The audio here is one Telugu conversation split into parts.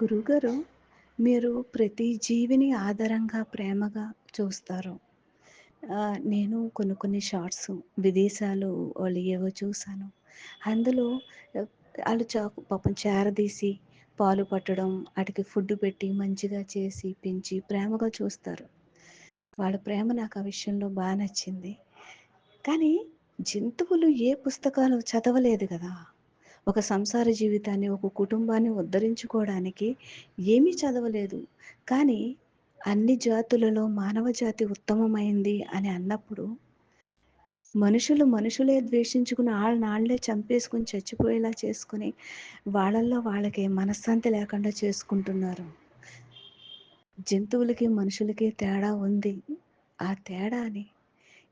గురుగారు మీరు ప్రతి జీవిని ఆధారంగా ప్రేమగా చూస్తారు. నేను కొన్ని కొన్ని షార్ట్స్ విదేశాలు వాళ్ళు ఏవో చూశాను అందులో వాళ్ళు చా చాకు పాపం చేరదీసి పాలు పట్టడం, వాటికి ఫుడ్ పెట్టి మంచిగా చేసి, పెంచి ప్రేమగా చూస్తారు. వాళ్ళ ప్రేమ నాకు ఆ విషయంలో బాగా నచ్చింది. కానీ జంతువులు ఏ పుస్తకాలు చదవలేదు కదా ఒక సంసార జీవితాన్ని, ఒక కుటుంబాన్ని ఉద్ధరించుకోవడానికి ఏమీ చదవలేదు. కానీ అన్ని జాతులలో మానవ జాతి ఉత్తమమైంది అని అన్నప్పుడు మనుషులు మనుషులే ద్వేషించుకుని ఆళ్ళని చంపేసుకుని చంపేసుకొని, చచ్చిపోయేలా చేసుకొని, వాళ్ళల్లో వాళ్ళకి మనశ్శాంతి లేకుండా చేసుకుంటున్నారు. జంతువులకి, మనుషులకి తేడా ఉంది. ఆ తేడాని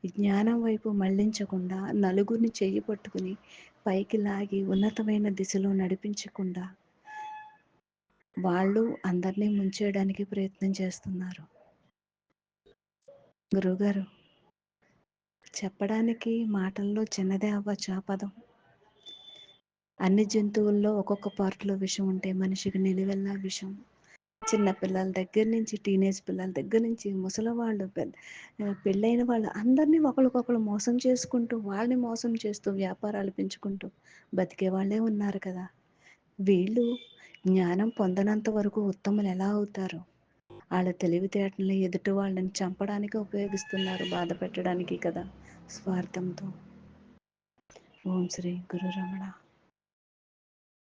జ్ఞానం వైపు మళ్ళించకుండా, నలుగురిని చెయ్యి పట్టుకుని పైకి లాగి ఉన్నతమైన దిశలో నడిపించకుండా వాళ్ళు అందరిని ముంచేయడానికి ప్రయత్నం చేస్తున్నారు. గురుగారు చెప్పడానికి మాటల్లో చిన్నదే అవ్వచ్చు ఆ పదం. అన్ని జంతువుల్లో ఒక్కొక్క పార్ట్‌లో విషం ఉంటే మనిషికి నిలువెల్లా విషం. చిన్న పిల్లల దగ్గర నుంచి, టీనేజ్ పిల్లల దగ్గర నుంచి, ముసలివాళ్ళు, పెద్ద పెళ్ళైన వాళ్ళు అందరిని ఒకరికొకరు మోసం చేసుకుంటూ, వాళ్ళని మోసం చేస్తూ, వ్యాపారాలు పెంచుకుంటూ బతికే వాళ్ళే ఉన్నారు కదా! వీళ్ళు జ్ఞానం పొందనంత వరకు ఉత్తములు ఎలా అవుతారు? వాళ్ళ తెలివితేటలని ఎదుటి వాళ్ళని చంపడానికి ఉపయోగిస్తున్నారు. బాధ పెట్టడానికి కదా! స్వార్థంతో. ఓం శ్రీ గురు రమణ.